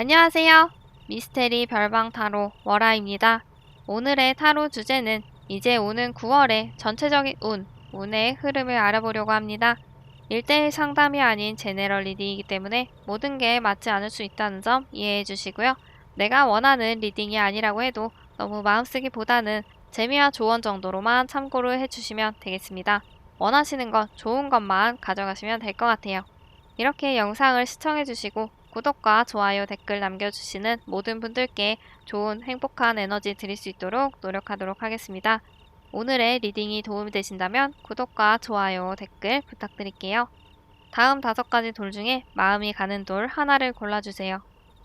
안녕하세요. 미스테리 별방 타로 월아입니다. 오늘의 타로 주제는 이제 오는 9월의 전체적인 운, 운의 흐름을 알아보려고 합니다. 1대1 상담이 아닌 제네럴 리딩이기 때문에 모든 게 맞지 않을 수 있다는 점 이해해 주시고요. 내가 원하는 리딩이 아니라고 해도 너무 마음 쓰기보다는 재미와 조언 정도로만 참고를 해주시면 되겠습니다. 원하시는 것, 좋은 것만 가져가시면 될 것 같아요. 이렇게 영상을 시청해주시고 구독과 좋아요, 댓글 남겨주시는 모든 분들께 좋은 행복한 에너지 드릴 수 있도록 노력하도록 하겠습니다. 오늘의 리딩이 도움이 되신다면 구독과 좋아요, 댓글 부탁드릴게요. 다음 다섯 가지 돌 중에 마음이 가는 돌 하나를 골라주세요.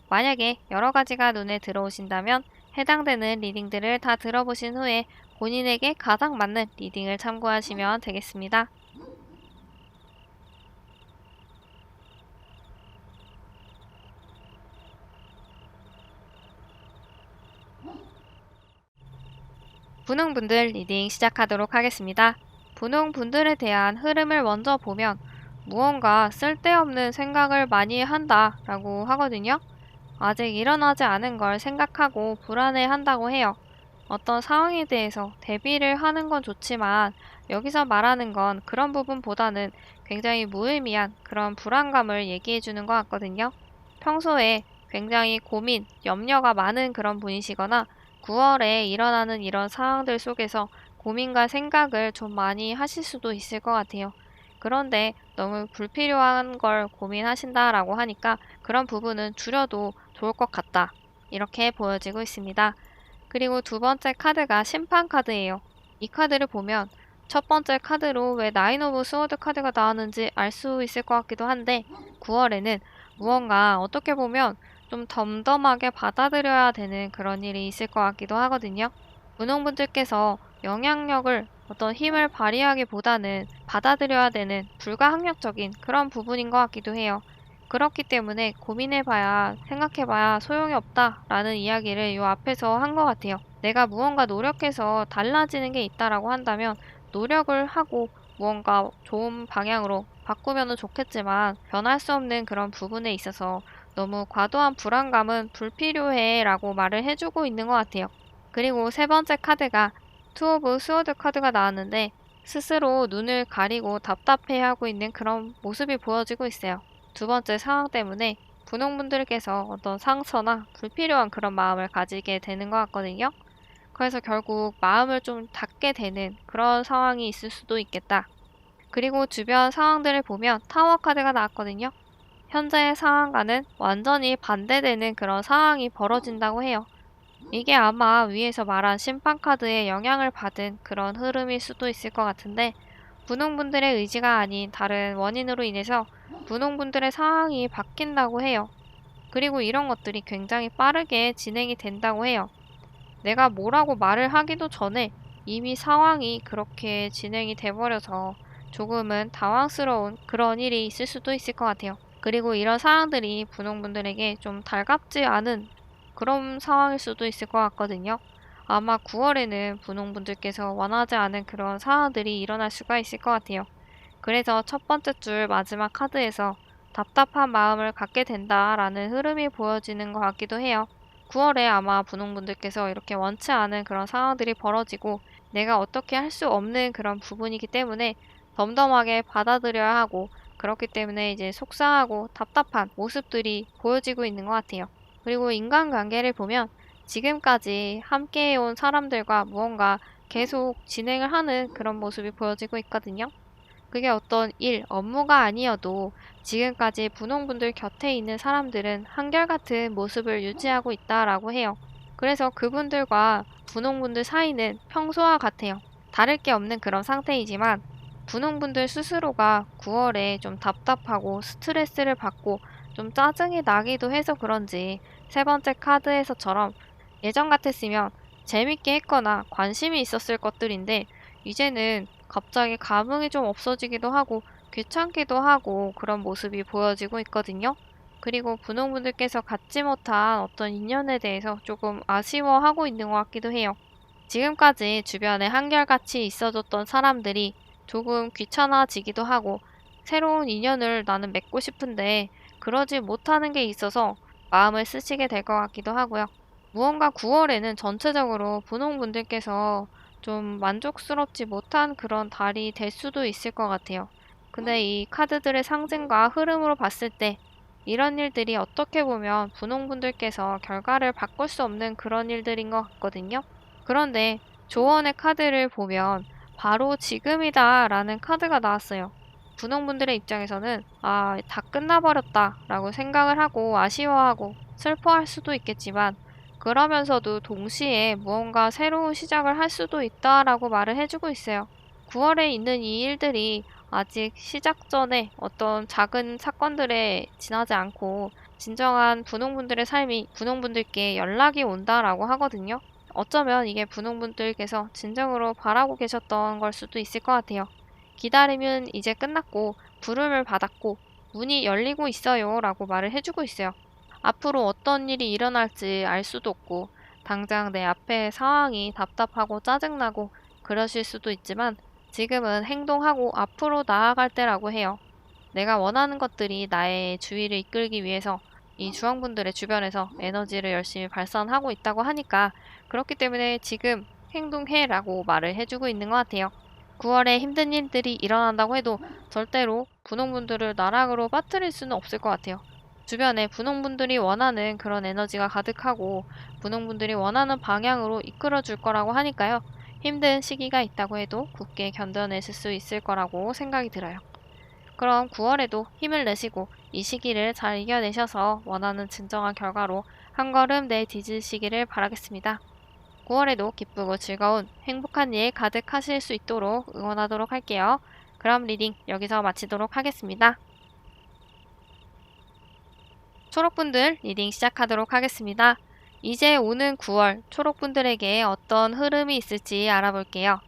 만약에 여러 가지가 눈에 들어오신다면 해당되는 리딩들을 다 들어보신 후에 본인에게 가장 맞는 리딩을 참고하시면 되겠습니다. 분홍분들 리딩 시작하도록 하겠습니다. 분홍분들에 대한 흐름을 먼저 보면 무언가 쓸데없는 생각을 많이 한다 라고 하거든요. 아직 일어나지 않은 걸 생각하고 불안해 한다고 해요. 어떤 상황에 대해서 대비를 하는 건 좋지만 여기서 말하는 건 그런 부분보다는 굉장히 무의미한 그런 불안감을 얘기해 주는 것 같거든요. 평소에 굉장히 고민, 염려가 많은 그런 분이시거나 9월에 일어나는 이런 상황들 속에서 고민과 생각을 좀 많이 하실 수도 있을 것 같아요. 그런데 너무 불필요한 걸 고민하신다라고 하니까 그런 부분은 줄여도 좋을 것 같다. 이렇게 보여지고 있습니다. 그리고 두 번째 카드가 심판 카드예요. 이 카드를 보면 첫 번째 카드로 왜 나인 오브 스워드 카드가 나왔는지 알 수 있을 것 같기도 한데 9월에는 무언가 어떻게 보면 좀 덤덤하게 받아들여야 되는 그런 일이 있을 것 같기도 하거든요. 분홍분들께서 영향력을 어떤 힘을 발휘하기보다는 받아들여야 되는 불가항력적인 그런 부분인 것 같기도 해요. 그렇기 때문에 고민해봐야 생각해봐야 소용이 없다라는 이야기를 이 앞에서 한 것 같아요. 내가 무언가 노력해서 달라지는 게 있다라고 한다면 노력을 하고 무언가 좋은 방향으로 바꾸면 좋겠지만 변할 수 없는 그런 부분에 있어서 너무 과도한 불안감은 불필요해 라고 말을 해주고 있는 것 같아요. 그리고 세 번째 카드가 투 오브 스워드 카드가 나왔는데 스스로 눈을 가리고 답답해하고 있는 그런 모습이 보여지고 있어요. 두 번째 상황 때문에 분홍분들께서 어떤 상처나 불필요한 그런 마음을 가지게 되는 것 같거든요. 그래서 결국 마음을 좀 닫게 되는 그런 상황이 있을 수도 있겠다. 그리고 주변 상황들을 보면 타워 카드가 나왔거든요. 현재의 상황과는 완전히 반대되는 그런 상황이 벌어진다고 해요. 이게 아마 위에서 말한 심판카드의 영향을 받은 그런 흐름일 수도 있을 것 같은데 분홍분들의 의지가 아닌 다른 원인으로 인해서 분홍분들의 상황이 바뀐다고 해요. 그리고 이런 것들이 굉장히 빠르게 진행이 된다고 해요. 내가 뭐라고 말을 하기도 전에 이미 상황이 그렇게 진행이 돼버려서 조금은 당황스러운 그런 일이 있을 수도 있을 것 같아요. 그리고 이런 상황들이 분홍분들에게 좀 달갑지 않은 그런 상황일 수도 있을 것 같거든요. 아마 9월에는 분홍분들께서 원하지 않은 그런 상황들이 일어날 수가 있을 것 같아요. 그래서 첫 번째 줄 마지막 카드에서 답답한 마음을 갖게 된다라는 흐름이 보여지는 것 같기도 해요. 9월에 아마 분홍분들께서 이렇게 원치 않은 그런 상황들이 벌어지고 내가 어떻게 할 수 없는 그런 부분이기 때문에 덤덤하게 받아들여야 하고 그렇기 때문에 이제 속상하고 답답한 모습들이 보여지고 있는 것 같아요. 그리고 인간관계를 보면 지금까지 함께해온 사람들과 무언가 계속 진행을 하는 그런 모습이 보여지고 있거든요. 그게 어떤 일, 업무가 아니어도 지금까지 분홍분들 곁에 있는 사람들은 한결같은 모습을 유지하고 있다라고 해요. 그래서 그분들과 분홍분들 사이는 평소와 같아요. 다를 게 없는 그런 상태이지만 분홍분들 스스로가 9월에 좀 답답하고 스트레스를 받고 좀 짜증이 나기도 해서 그런지 세 번째 카드에서처럼 예전 같았으면 재밌게 했거나 관심이 있었을 것들인데 이제는 갑자기 감흥이 좀 없어지기도 하고 귀찮기도 하고 그런 모습이 보여지고 있거든요. 그리고 분홍분들께서 갖지 못한 어떤 인연에 대해서 조금 아쉬워하고 있는 것 같기도 해요. 지금까지 주변에 한결같이 있어줬던 사람들이 조금 귀찮아지기도 하고 새로운 인연을 나는 맺고 싶은데 그러지 못하는 게 있어서 마음을 쓰시게 될 것 같기도 하고요. 무언가 9월에는 전체적으로 분홍분들께서 좀 만족스럽지 못한 그런 달이 될 수도 있을 것 같아요. 근데 이 카드들의 상징과 흐름으로 봤을 때 이런 일들이 어떻게 보면 분홍분들께서 결과를 바꿀 수 없는 그런 일들인 것 같거든요. 그런데 조언의 카드를 보면 바로 지금이다 라는 카드가 나왔어요. 분홍분들의 입장에서는 아, 다 끝나버렸다 라고 생각을 하고 아쉬워하고 슬퍼할 수도 있겠지만 그러면서도 동시에 무언가 새로운 시작을 할 수도 있다 라고 말을 해주고 있어요. 9월에 있는 이 일들이 아직 시작 전에 어떤 작은 사건들에 지나지 않고 진정한 분홍분들의 삶이 분홍분들께 연락이 온다라고 하거든요. 어쩌면 이게 분홍분들께서 진정으로 바라고 계셨던 걸 수도 있을 것 같아요. 기다리면 이제 끝났고 부름을 받았고 문이 열리고 있어요 라고 말을 해주고 있어요. 앞으로 어떤 일이 일어날지 알 수도 없고 당장 내 앞에 상황이 답답하고 짜증나고 그러실 수도 있지만 지금은 행동하고 앞으로 나아갈 때라고 해요. 내가 원하는 것들이 나의 주위를 이끌기 위해서 이 주황분들의 주변에서 에너지를 열심히 발산하고 있다고 하니까 그렇기 때문에 지금 행동해라고 말을 해주고 있는 것 같아요. 9월에 힘든 일들이 일어난다고 해도 절대로 분홍분들을 나락으로 빠뜨릴 수는 없을 것 같아요. 주변에 분홍분들이 원하는 그런 에너지가 가득하고 분홍분들이 원하는 방향으로 이끌어 줄 거라고 하니까요. 힘든 시기가 있다고 해도 굳게 견뎌내실 수 있을 거라고 생각이 들어요. 그럼 9월에도 힘을 내시고 이 시기를 잘 이겨내셔서 원하는 진정한 결과로 한 걸음 내디지시기를 바라겠습니다. 9월에도 기쁘고 즐거운 행복한 일 가득하실 수 있도록 응원하도록 할게요. 그럼 리딩 여기서 마치도록 하겠습니다. 초록분들 리딩 시작하도록 하겠습니다. 이제 오는 9월 초록분들에게 어떤 흐름이 있을지 알아볼게요.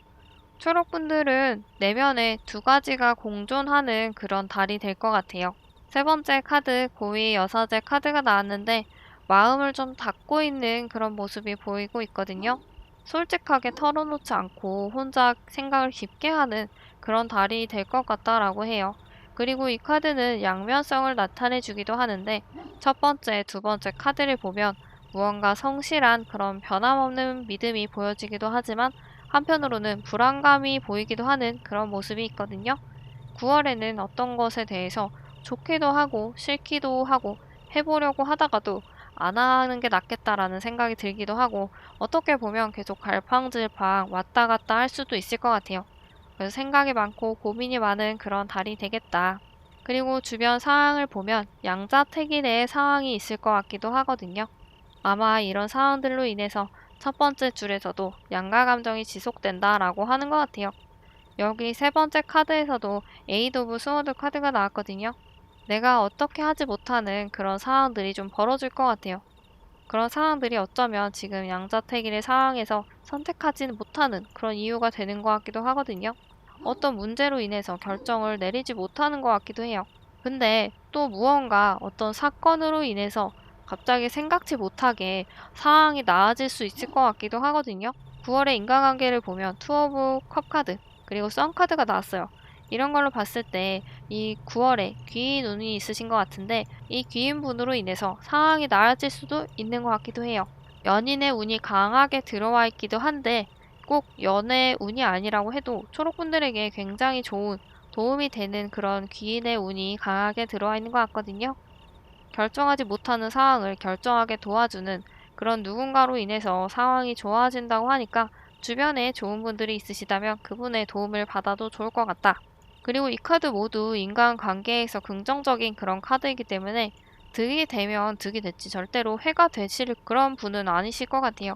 초록분들은 내면에 두 가지가 공존하는 그런 달이 될 것 같아요. 세 번째 카드 고위 여사제 카드가 나왔는데 마음을 좀 닫고 있는 그런 모습이 보이고 있거든요. 솔직하게 털어놓지 않고 혼자 생각을 깊게 하는 그런 달이 될 것 같다라고 해요. 그리고 이 카드는 양면성을 나타내 주기도 하는데 첫 번째, 두 번째 카드를 보면 무언가 성실한 그런 변함없는 믿음이 보여지기도 하지만 한편으로는 불안감이 보이기도 하는 그런 모습이 있거든요. 9월에는 어떤 것에 대해서 좋기도 하고 싫기도 하고 해보려고 하다가도 안 하는 게 낫겠다라는 생각이 들기도 하고 어떻게 보면 계속 갈팡질팡 왔다 갔다 할 수도 있을 것 같아요. 그래서 생각이 많고 고민이 많은 그런 달이 되겠다. 그리고 주변 상황을 보면 양자택일의 상황이 있을 것 같기도 하거든요. 아마 이런 상황들로 인해서 첫 번째 줄에서도 양가 감정이 지속된다 라고 하는 것 같아요. 여기 세 번째 카드에서도 에이드 오브 스워드 카드가 나왔거든요. 내가 어떻게 하지 못하는 그런 상황들이 좀 벌어질 것 같아요. 그런 상황들이 어쩌면 지금 양자택일의 상황에서 선택하지는 못하는 그런 이유가 되는 것 같기도 하거든요. 어떤 문제로 인해서 결정을 내리지 못하는 것 같기도 해요. 근데 또 무언가 어떤 사건으로 인해서 갑자기 생각지 못하게 상황이 나아질 수 있을 것 같기도 하거든요. 9월의 인간관계를 보면 투 오브 컵 카드 그리고 썬 카드가 나왔어요. 이런 걸로 봤을 때 이 9월에 귀인 운이 있으신 것 같은데 이 귀인 분으로 인해서 상황이 나아질 수도 있는 것 같기도 해요. 연인의 운이 강하게 들어와 있기도 한데 꼭 연애 운이 아니라고 해도 초록분들에게 굉장히 좋은 도움이 되는 그런 귀인의 운이 강하게 들어와 있는 것 같거든요. 결정하지 못하는 상황을 결정하게 도와주는 그런 누군가로 인해서 상황이 좋아진다고 하니까 주변에 좋은 분들이 있으시다면 그분의 도움을 받아도 좋을 것 같다. 그리고 이 카드 모두 인간관계에서 긍정적인 그런 카드이기 때문에 득이 되면 득이 됐지 절대로 해가 되실 그런 분은 아니실 것 같아요.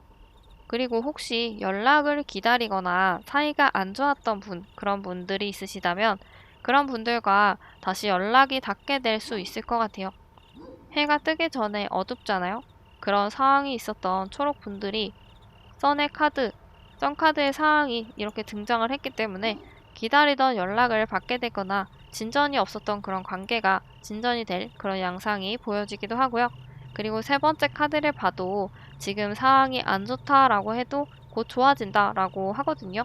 그리고 혹시 연락을 기다리거나 사이가 안 좋았던 분, 그런 분들이 있으시다면 그런 분들과 다시 연락이 닿게 될 수 있을 것 같아요. 해가 뜨기 전에 어둡잖아요? 그런 상황이 있었던 초록 분들이 선의 카드, 선 카드의 상황이 이렇게 등장을 했기 때문에 기다리던 연락을 받게 되거나 진전이 없었던 그런 관계가 진전이 될 그런 양상이 보여지기도 하고요. 그리고 세 번째 카드를 봐도 지금 상황이 안 좋다라고 해도 곧 좋아진다라고 하거든요.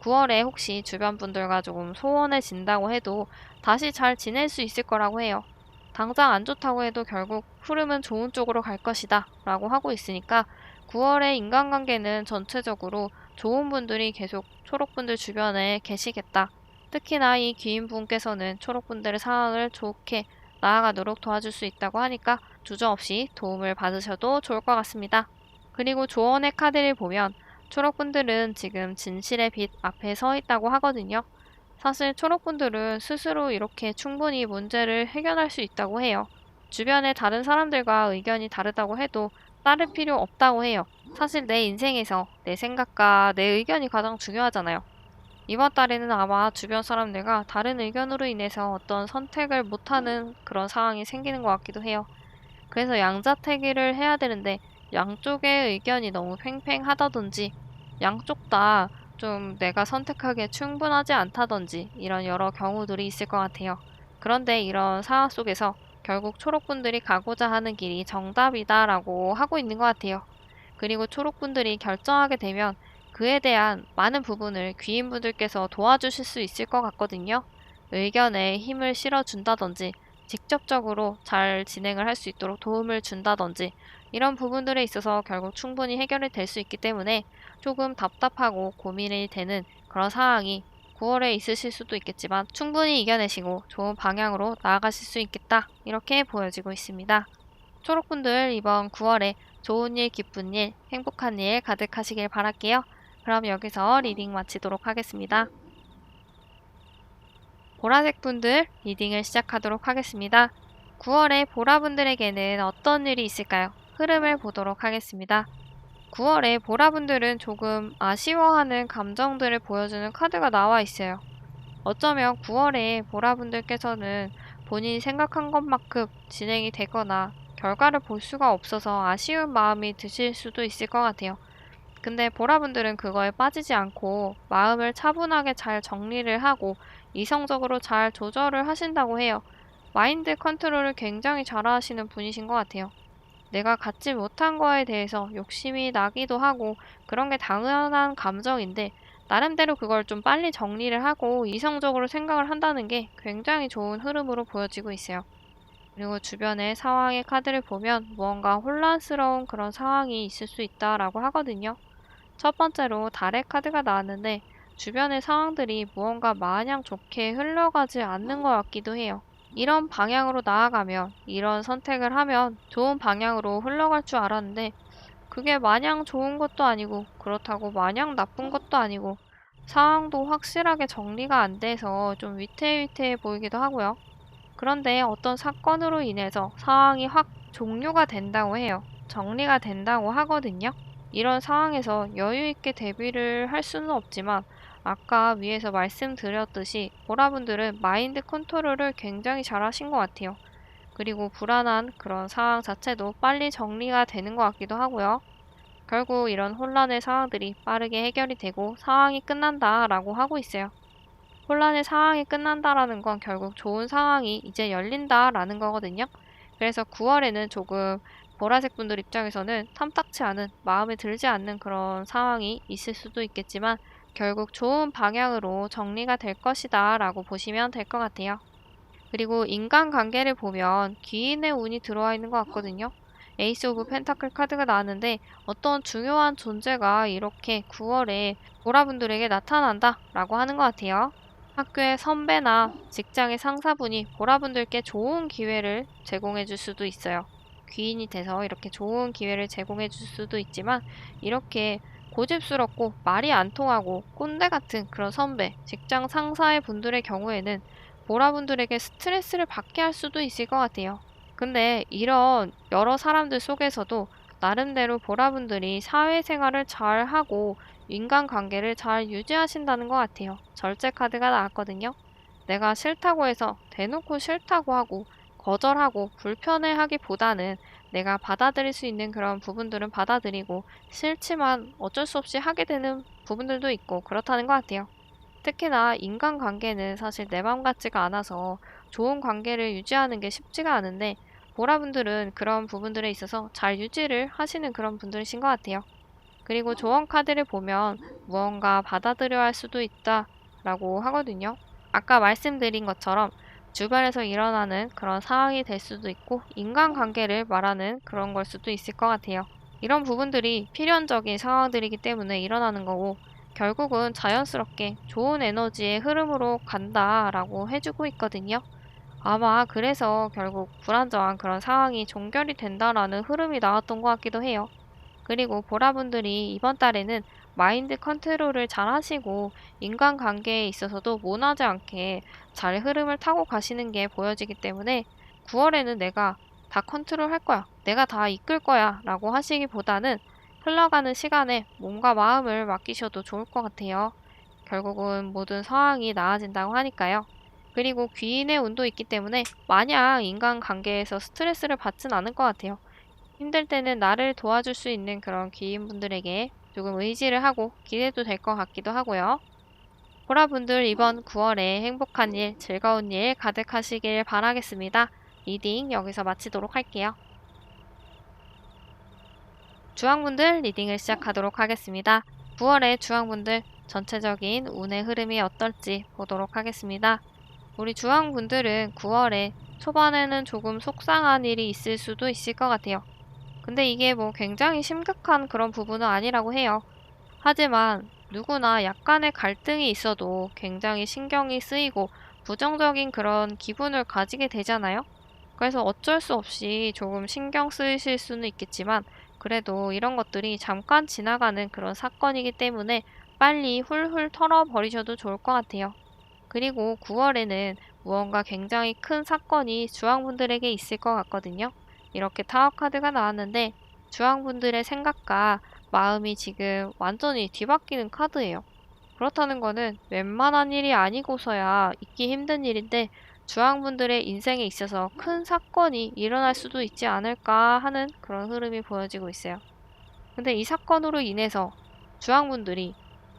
9월에 혹시 주변 분들과 조금 소원해진다고 해도 다시 잘 지낼 수 있을 거라고 해요. 당장 안 좋다고 해도 결국 흐름은 좋은 쪽으로 갈 것이다 라고 하고 있으니까 9월의 인간관계는 전체적으로 좋은 분들이 계속 초록분들 주변에 계시겠다. 특히나 이 귀인분께서는 초록분들의 상황을 좋게 나아가도록 도와줄 수 있다고 하니까 주저없이 도움을 받으셔도 좋을 것 같습니다. 그리고 조언의 카드를 보면 초록분들은 지금 진실의 빛 앞에 서 있다고 하거든요. 사실 초록분들은 스스로 이렇게 충분히 문제를 해결할 수 있다고 해요. 주변의 다른 사람들과 의견이 다르다고 해도 따를 필요 없다고 해요. 사실 내 인생에서 내 생각과 내 의견이 가장 중요하잖아요. 이번 달에는 아마 주변 사람들과 다른 의견으로 인해서 어떤 선택을 못하는 그런 상황이 생기는 것 같기도 해요. 그래서 양자택일을 해야 되는데 양쪽의 의견이 너무 팽팽하다든지 양쪽 다 좀 내가 선택하기에 충분하지 않다든지 이런 여러 경우들이 있을 것 같아요. 그런데 이런 상황 속에서 결국 초록분들이 가고자 하는 길이 정답이다라고 하고 있는 것 같아요. 그리고 초록분들이 결정하게 되면 그에 대한 많은 부분을 귀인분들께서 도와주실 수 있을 것 같거든요. 의견에 힘을 실어준다든지 직접적으로 잘 진행을 할 수 있도록 도움을 준다든지 이런 부분들에 있어서 결국 충분히 해결이 될 수 있기 때문에 조금 답답하고 고민이 되는 그런 상황이 9월에 있으실 수도 있겠지만 충분히 이겨내시고 좋은 방향으로 나아가실 수 있겠다 이렇게 보여지고 있습니다. 초록분들 이번 9월에 좋은 일, 기쁜 일, 행복한 일 가득하시길 바랄게요. 그럼 여기서 리딩 마치도록 하겠습니다. 보라색 분들 리딩을 시작하도록 하겠습니다. 9월에 보라분들에게는 어떤 일이 있을까요? 흐름을 보도록 하겠습니다. 9월에 보라분들은 조금 아쉬워하는 감정들을 보여주는 카드가 나와 있어요. 어쩌면 9월에 보라분들께서는 본인이 생각한 것만큼 진행이 되거나 결과를 볼 수가 없어서 아쉬운 마음이 드실 수도 있을 것 같아요. 근데 보라분들은 그거에 빠지지 않고 마음을 차분하게 잘 정리를 하고 이성적으로 잘 조절을 하신다고 해요. 마인드 컨트롤을 굉장히 잘 하시는 분이신 것 같아요. 내가 갖지 못한 거에 대해서 욕심이 나기도 하고 그런 게 당연한 감정인데 나름대로 그걸 좀 빨리 정리를 하고 이성적으로 생각을 한다는 게 굉장히 좋은 흐름으로 보여지고 있어요. 그리고 주변의 상황의 카드를 보면 무언가 혼란스러운 그런 상황이 있을 수 있다라고 하거든요. 첫 번째로 달의 카드가 나왔는데 주변의 상황들이 무언가 마냥 좋게 흘러가지 않는 것 같기도 해요. 이런 방향으로 나아가면, 이런 선택을 하면 좋은 방향으로 흘러갈 줄 알았는데, 그게 마냥 좋은 것도 아니고, 그렇다고 마냥 나쁜 것도 아니고, 상황도 확실하게 정리가 안 돼서 좀 위태위태해 보이기도 하고요. 그런데 어떤 사건으로 인해서 상황이 확 종료가 된다고 해요. 정리가 된다고 하거든요. 이런 상황에서 여유 있게 대비를 할 수는 없지만 아까 위에서 말씀드렸듯이 보라분들은 마인드 컨트롤을 굉장히 잘 하신 것 같아요. 그리고 불안한 그런 상황 자체도 빨리 정리가 되는 것 같기도 하고요. 결국 이런 혼란의 상황들이 빠르게 해결이 되고 상황이 끝난다 라고 하고 있어요. 혼란의 상황이 끝난다라는 건 결국 좋은 상황이 이제 열린다 라는 거거든요. 그래서 9월에는 조금 보라색 분들 입장에서는 탐탁치 않은 마음에 들지 않는 그런 상황이 있을 수도 있겠지만 결국 좋은 방향으로 정리가 될 것이다 라고 보시면 될 것 같아요. 그리고 인간관계를 보면 귀인의 운이 들어와 있는 것 같거든요. 에이스 오브 펜타클 카드가 나왔는데 어떤 중요한 존재가 이렇게 9월에 보라분들에게 나타난다 라고 하는 것 같아요. 학교의 선배나 직장의 상사분이 보라분들께 좋은 기회를 제공해 줄 수도 있어요. 귀인이 돼서 이렇게 좋은 기회를 제공해 줄 수도 있지만 이렇게 고집스럽고 말이 안 통하고 꼰대 같은 그런 선배, 직장 상사의 분들의 경우에는 보라분들에게 스트레스를 받게 할 수도 있을 것 같아요. 근데 이런 여러 사람들 속에서도 나름대로 보라분들이 사회생활을 잘 하고 인간관계를 잘 유지하신다는 것 같아요. 절제 카드가 나왔거든요. 내가 싫다고 해서 대놓고 싫다고 하고 거절하고 불편해하기보다는 내가 받아들일 수 있는 그런 부분들은 받아들이고 싫지만 어쩔 수 없이 하게 되는 부분들도 있고 그렇다는 것 같아요. 특히나 인간관계는 사실 내맘 같지가 않아서 좋은 관계를 유지하는 게 쉽지가 않은데 보라분들은 그런 부분들에 있어서 잘 유지를 하시는 그런 분들이신 것 같아요. 그리고 조언 카드를 보면 무언가 받아들여야 할 수도 있다 라고 하거든요. 아까 말씀드린 것처럼 주변에서 일어나는 그런 상황이 될 수도 있고 인간관계를 말하는 그런 걸 수도 있을 것 같아요. 이런 부분들이 필연적인 상황들이기 때문에 일어나는 거고 결국은 자연스럽게 좋은 에너지의 흐름으로 간다라고 해주고 있거든요. 아마 그래서 결국 불안정한 그런 상황이 종결이 된다라는 흐름이 나왔던 것 같기도 해요. 그리고 보라분들이 이번 달에는 마인드 컨트롤을 잘 하시고 인간관계에 있어서도 모나지 않게 잘 흐름을 타고 가시는 게 보여지기 때문에 9월에는 내가 다 컨트롤 할 거야. 내가 다 이끌 거야. 라고 하시기보다는 흘러가는 시간에 몸과 마음을 맡기셔도 좋을 것 같아요. 결국은 모든 상황이 나아진다고 하니까요. 그리고 귀인의 운도 있기 때문에 마냥 인간 관계에서 스트레스를 받진 않을 것 같아요. 힘들 때는 나를 도와줄 수 있는 그런 귀인분들에게 조금 의지를 하고 기대도 될 것 같기도 하고요. 보라분들 이번 9월에 행복한 일, 즐거운 일 가득하시길 바라겠습니다. 리딩 여기서 마치도록 할게요. 주황분들 리딩을 시작하도록 하겠습니다. 9월의 주황분들 전체적인 운의 흐름이 어떨지 보도록 하겠습니다. 우리 주황분들은 9월에 초반에는 조금 속상한 일이 있을 수도 있을 것 같아요. 근데 이게 뭐 굉장히 심각한 그런 부분은 아니라고 해요. 하지만 누구나 약간의 갈등이 있어도 굉장히 신경이 쓰이고 부정적인 그런 기분을 가지게 되잖아요. 그래서 어쩔 수 없이 조금 신경 쓰이실 수는 있겠지만 그래도 이런 것들이 잠깐 지나가는 그런 사건이기 때문에 빨리 훌훌 털어버리셔도 좋을 것 같아요. 그리고 9월에는 무언가 굉장히 큰 사건이 주황분들에게 있을 것 같거든요. 이렇게 타워 카드가 나왔는데 주황분들의 생각과 마음이 지금 완전히 뒤바뀌는 카드예요. 그렇다는 거는 웬만한 일이 아니고서야 있기 힘든 일인데 주황분들의 인생에 있어서 큰 사건이 일어날 수도 있지 않을까 하는 그런 흐름이 보여지고 있어요. 근데 이 사건으로 인해서 주황분들이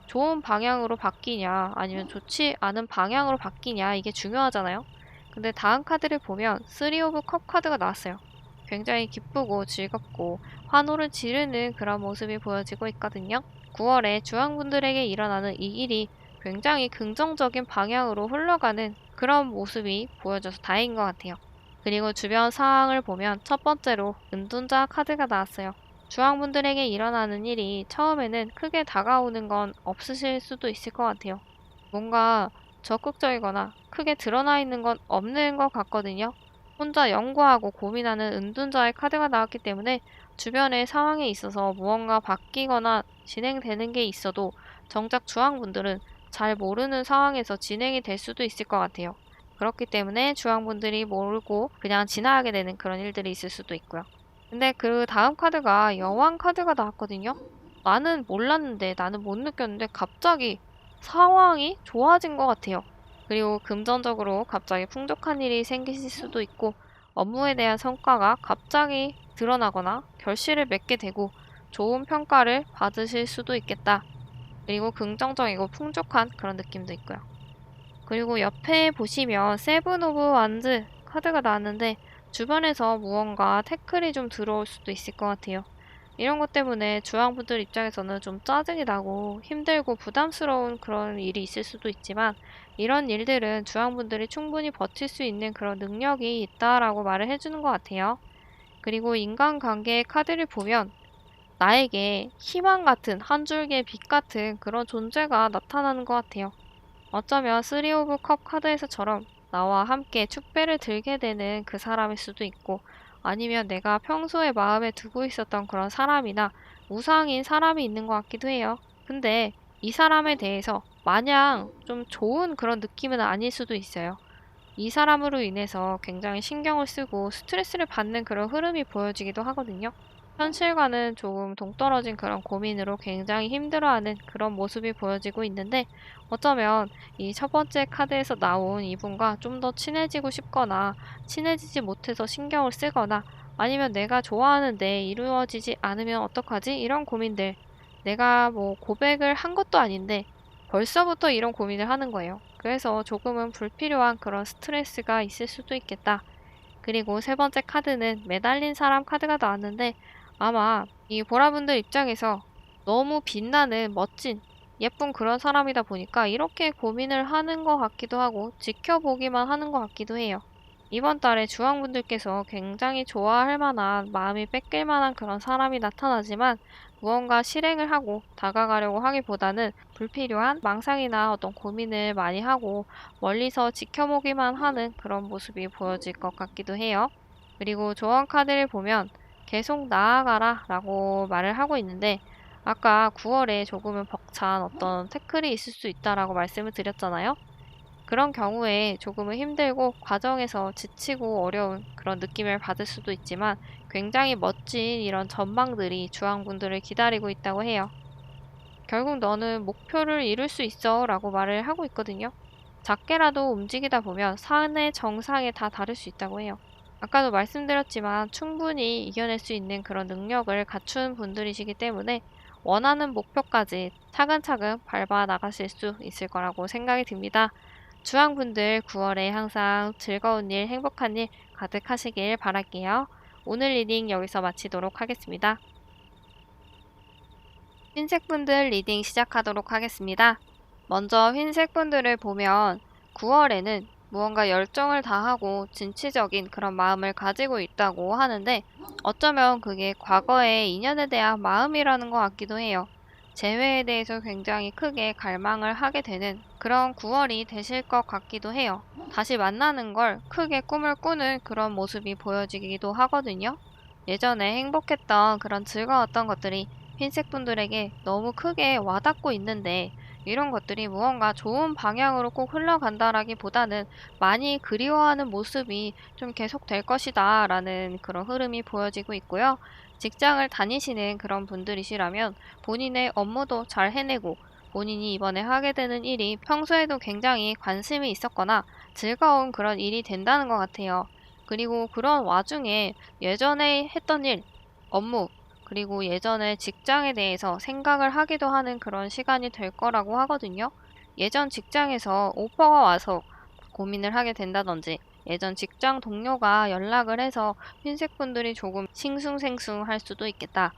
좋은 방향으로 바뀌냐 아니면 좋지 않은 방향으로 바뀌냐 이게 중요하잖아요. 근데 다음 카드를 보면 3 오브 컵 카드가 나왔어요. 굉장히 기쁘고 즐겁고 환호를 지르는 그런 모습이 보여지고 있거든요. 9월에 주황분들에게 일어나는 이 일이 굉장히 긍정적인 방향으로 흘러가는 그런 모습이 보여져서 다행인 것 같아요. 그리고 주변 상황을 보면 첫 번째로 은둔자 카드가 나왔어요. 주황분들에게 일어나는 일이 처음에는 크게 다가오는 건 없으실 수도 있을 것 같아요. 뭔가 적극적이거나 크게 드러나 있는 건 없는 것 같거든요. 혼자 연구하고 고민하는 은둔자의 카드가 나왔기 때문에 주변의 상황에 있어서 무언가 바뀌거나 진행되는 게 있어도 정작 주황분들은 잘 모르는 상황에서 진행이 될 수도 있을 것 같아요. 그렇기 때문에 주황분들이 모르고 그냥 지나가게 되는 그런 일들이 있을 수도 있고요. 근데 그 다음 카드가 여왕 카드가 나왔거든요. 나는 몰랐는데 나는 못 느꼈는데 갑자기 상황이 좋아진 것 같아요. 그리고 금전적으로 갑자기 풍족한 일이 생기실 수도 있고 업무에 대한 성과가 갑자기 드러나거나 결실을 맺게 되고 좋은 평가를 받으실 수도 있겠다. 그리고 긍정적이고 풍족한 그런 느낌도 있고요. 그리고 옆에 보시면 세븐 오브 완즈 카드가 나왔는데 주변에서 무언가 태클이 좀 들어올 수도 있을 것 같아요. 이런 것 때문에 주황분들 입장에서는 좀 짜증이 나고 힘들고 부담스러운 그런 일이 있을 수도 있지만 이런 일들은 주황분들이 충분히 버틸 수 있는 그런 능력이 있다라고 말을 해주는 것 같아요. 그리고 인간관계의 카드를 보면 나에게 희망 같은 한 줄기의 빛 같은 그런 존재가 나타나는 것 같아요. 어쩌면 3 오브 컵 카드에서처럼 나와 함께 축배를 들게 되는 그 사람일 수도 있고 아니면 내가 평소에 마음에 두고 있었던 그런 사람이나 우상인 사람이 있는 것 같기도 해요. 근데 이 사람에 대해서 마냥 좀 좋은 그런 느낌은 아닐 수도 있어요. 이 사람으로 인해서 굉장히 신경을 쓰고 스트레스를 받는 그런 흐름이 보여지기도 하거든요. 현실과는 조금 동떨어진 그런 고민으로 굉장히 힘들어하는 그런 모습이 보여지고 있는데 어쩌면 이 첫 번째 카드에서 나온 이분과 좀 더 친해지고 싶거나 친해지지 못해서 신경을 쓰거나 아니면 내가 좋아하는데 이루어지지 않으면 어떡하지? 이런 고민들. 내가 뭐 고백을 한 것도 아닌데 벌써부터 이런 고민을 하는 거예요. 그래서 조금은 불필요한 그런 스트레스가 있을 수도 있겠다. 그리고 세 번째 카드는 매달린 사람 카드가 나왔는데 아마 이 보라분들 입장에서 너무 빛나는 멋진 예쁜 그런 사람이다 보니까 이렇게 고민을 하는 것 같기도 하고 지켜보기만 하는 것 같기도 해요. 이번 달에 주황분들께서 굉장히 좋아할 만한 마음이 뺏길 만한 그런 사람이 나타나지만 무언가 실행을 하고 다가가려고 하기보다는 불필요한 망상이나 어떤 고민을 많이 하고 멀리서 지켜보기만 하는 그런 모습이 보여질 것 같기도 해요. 그리고 조언 카드를 보면 계속 나아가라 라고 말을 하고 있는데 아까 9월에 조금은 벅찬 어떤 태클이 있을 수 있다라고 말씀을 드렸잖아요. 그런 경우에 조금은 힘들고 과정에서 지치고 어려운 그런 느낌을 받을 수도 있지만 굉장히 멋진 이런 전망들이 주황분들을 기다리고 있다고 해요. 결국 너는 목표를 이룰 수 있어 라고 말을 하고 있거든요. 작게라도 움직이다 보면 산의 정상에 다 다를 수 있다고 해요. 아까도 말씀드렸지만 충분히 이겨낼 수 있는 그런 능력을 갖춘 분들이시기 때문에 원하는 목표까지 차근차근 밟아 나가실 수 있을 거라고 생각이 듭니다. 주황분들 9월에 항상 즐거운 일, 행복한 일 가득하시길 바랄게요. 오늘 리딩 여기서 마치도록 하겠습니다. 흰색분들 리딩 시작하도록 하겠습니다. 먼저 흰색분들을 보면 9월에는 무언가 열정을 다하고 진취적인 그런 마음을 가지고 있다고 하는데 어쩌면 그게 과거의 인연에 대한 마음이라는 것 같기도 해요. 재회에 대해서 굉장히 크게 갈망을 하게 되는 그런 9월이 되실 것 같기도 해요. 다시 만나는 걸 크게 꿈을 꾸는 그런 모습이 보여지기도 하거든요. 예전에 행복했던 그런 즐거웠던 것들이 흰색 분들에게 너무 크게 와닿고 있는데 이런 것들이 무언가 좋은 방향으로 꼭 흘러간다라기보다는 많이 그리워하는 모습이 좀 계속될 것이다 라는 그런 흐름이 보여지고 있고요. 직장을 다니시는 그런 분들이시라면 본인의 업무도 잘 해내고 본인이 이번에 하게 되는 일이 평소에도 굉장히 관심이 있었거나 즐거운 그런 일이 된다는 것 같아요. 그리고 그런 와중에 예전에 했던 일, 업무, 그리고 예전에 직장에 대해서 생각을 하기도 하는 그런 시간이 될 거라고 하거든요. 예전 직장에서 오퍼가 와서 고민을 하게 된다든지 예전 직장 동료가 연락을 해서 흰색 분들이 조금 싱숭생숭 할 수도 있겠다.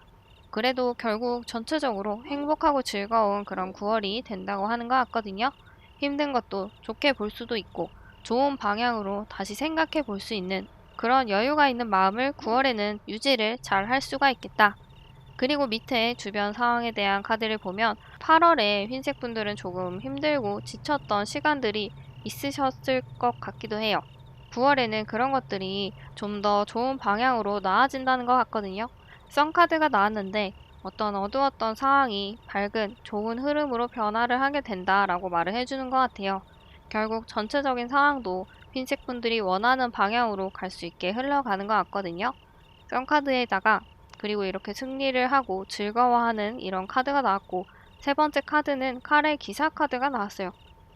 그래도 결국 전체적으로 행복하고 즐거운 그런 9월이 된다고 하는 것 같거든요. 힘든 것도 좋게 볼 수도 있고 좋은 방향으로 다시 생각해 볼 수 있는 그런 여유가 있는 마음을 9월에는 유지를 잘 할 수가 있겠다. 그리고 밑에 주변 상황에 대한 카드를 보면 8월에 흰색 분들은 조금 힘들고 지쳤던 시간들이 있으셨을 것 같기도 해요. 9월에는 그런 것들이 좀 더 좋은 방향으로 나아진다는 것 같거든요. 썬카드가 나왔는데 어떤 어두웠던 상황이 밝은 좋은 흐름으로 변화를 하게 된다라고 말을 해주는 것 같아요. 결국 전체적인 상황도 흰색 분들이 원하는 방향으로 갈 수 있게 흘러가는 것 같거든요. 썬카드에다가 그리고 이렇게 승리를 하고 즐거워하는 이런 카드가 나왔고 세 번째 카드는 칼의 기사 카드가 나왔어요.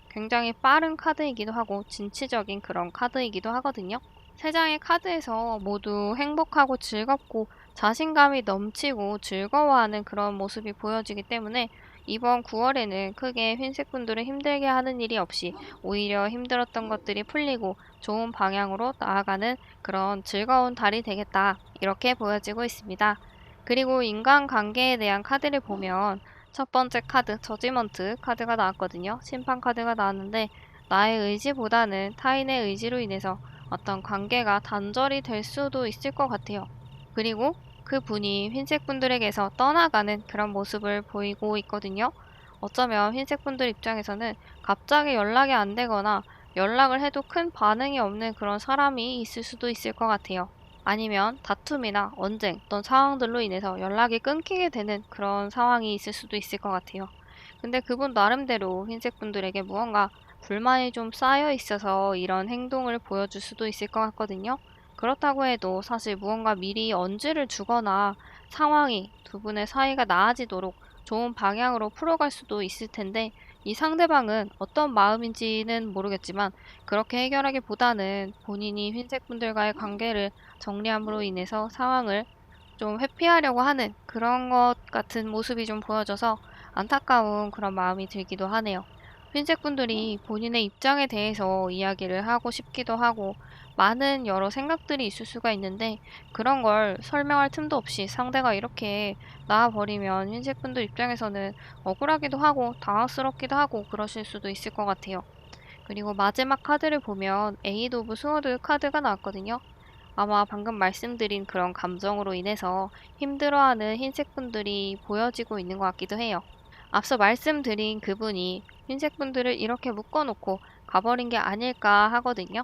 굉장히 빠른 카드이기도 하고 진취적인 그런 카드이기도 하거든요. 세 장의 카드에서 모두 행복하고 즐겁고 자신감이 넘치고 즐거워하는 그런 모습이 보여지기 때문에 이번 9월에는 크게 흰색 분들을 힘들게 하는 일이 없이 오히려 힘들었던 것들이 풀리고 좋은 방향으로 나아가는 그런 즐거운 달이 되겠다. 이렇게 보여지고 있습니다. 그리고 인간관계에 대한 카드를 보면 첫 번째 카드, 저지먼트 카드가 나왔거든요. 심판 카드가 나왔는데 나의 의지보다는 타인의 의지로 인해서 어떤 관계가 단절이 될 수도 있을 것 같아요. 그리고 그 분이 흰색 분들에게서 떠나가는 그런 모습을 보이고 있거든요. 어쩌면 흰색 분들 입장에서는 갑자기 연락이 안 되거나 연락을 해도 큰 반응이 없는 그런 사람이 있을 수도 있을 것 같아요. 아니면 다툼이나 언쟁 어떤 상황들로 인해서 연락이 끊기게 되는 그런 상황이 있을 수도 있을 것 같아요. 근데 그분 나름대로 흰색 분들에게 무언가 불만이 좀 쌓여 있어서 이런 행동을 보여줄 수도 있을 것 같거든요. 그렇다고 해도 사실 무언가 미리 언지를 주거나 상황이 두 분의 사이가 나아지도록 좋은 방향으로 풀어갈 수도 있을 텐데 이 상대방은 어떤 마음인지는 모르겠지만 그렇게 해결하기보다는 본인이 흰색 분들과의 관계를 정리함으로 인해서 상황을 좀 회피하려고 하는 그런 것 같은 모습이 좀 보여져서 안타까운 그런 마음이 들기도 하네요. 흰색 분들이 본인의 입장에 대해서 이야기를 하고 싶기도 하고 많은 여러 생각들이 있을 수가 있는데 그런 걸 설명할 틈도 없이 상대가 이렇게 나와버리면 흰색 분들 입장에서는 억울하기도 하고 당황스럽기도 하고 그러실 수도 있을 것 같아요. 그리고 마지막 카드를 보면 에이드 오브 스워드 카드가 나왔거든요. 아마 방금 말씀드린 그런 감정으로 인해서 힘들어하는 흰색 분들이 보여지고 있는 것 같기도 해요. 앞서 말씀드린 그분이 흰색 분들을 이렇게 묶어놓고 가버린 게 아닐까 하거든요.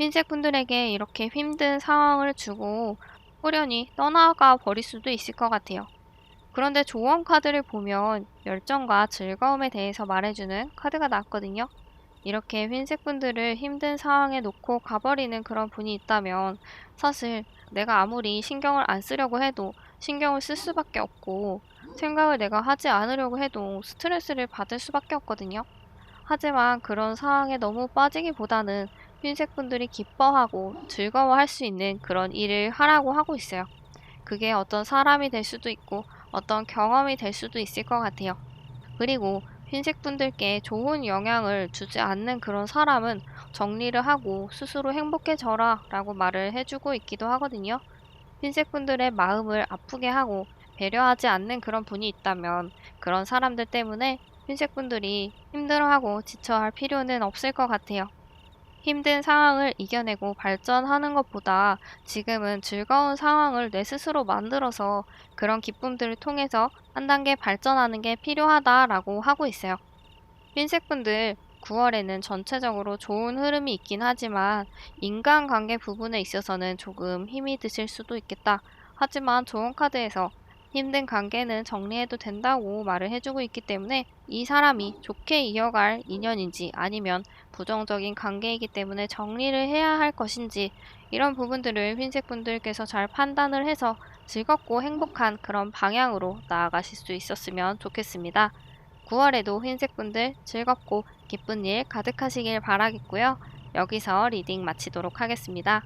흰색 분들에게 이렇게 힘든 상황을 주고 호련히 떠나가 버릴 수도 있을 것 같아요. 그런데 조언 카드를 보면 열정과 즐거움에 대해서 말해주는 카드가 나왔거든요. 이렇게 흰색 분들을 힘든 상황에 놓고 가버리는 그런 분이 있다면 사실 내가 아무리 신경을 안 쓰려고 해도 신경을 쓸 수밖에 없고 생각을 내가 하지 않으려고 해도 스트레스를 받을 수밖에 없거든요. 하지만 그런 상황에 너무 빠지기보다는 흰색 분들이 기뻐하고 즐거워할 수 있는 그런 일을 하라고 하고 있어요. 그게 어떤 사람이 될 수도 있고 어떤 경험이 될 수도 있을 것 같아요. 그리고 흰색 분들께 좋은 영향을 주지 않는 그런 사람은 정리를 하고 스스로 행복해져라 라고 말을 해주고 있기도 하거든요. 흰색 분들의 마음을 아프게 하고 배려하지 않는 그런 분이 있다면 그런 사람들 때문에 흰색 분들이 힘들어하고 지쳐할 필요는 없을 것 같아요. 힘든 상황을 이겨내고 발전하는 것보다 지금은 즐거운 상황을 내 스스로 만들어서 그런 기쁨들을 통해서 한 단계 발전하는 게 필요하다라고 하고 있어요. 흰색분들 9월에는 전체적으로 좋은 흐름이 있긴 하지만 인간관계 부분에 있어서는 조금 힘이 드실 수도 있겠다. 하지만 좋은 카드에서 힘든 관계는 정리해도 된다고 말을 해주고 있기 때문에 이 사람이 좋게 이어갈 인연인지 아니면 부정적인 관계이기 때문에 정리를 해야 할 것인지 이런 부분들을 흰색 분들께서 잘 판단을 해서 즐겁고 행복한 그런 방향으로 나아가실 수 있었으면 좋겠습니다. 9월에도 흰색 분들 즐겁고 기쁜 일 가득하시길 바라겠고요. 여기서 리딩 마치도록 하겠습니다.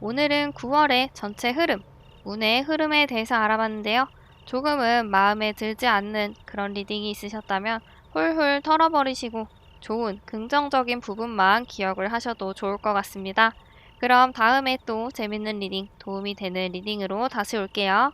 오늘은 9월의 전체 흐름, 운의 흐름에 대해서 알아봤는데요. 조금은 마음에 들지 않는 그런 리딩이 있으셨다면 훌훌 털어버리시고 좋은 긍정적인 부분만 기억을 하셔도 좋을 것 같습니다. 그럼 다음에 또 재밌는 리딩, 도움이 되는 리딩으로 다시 올게요.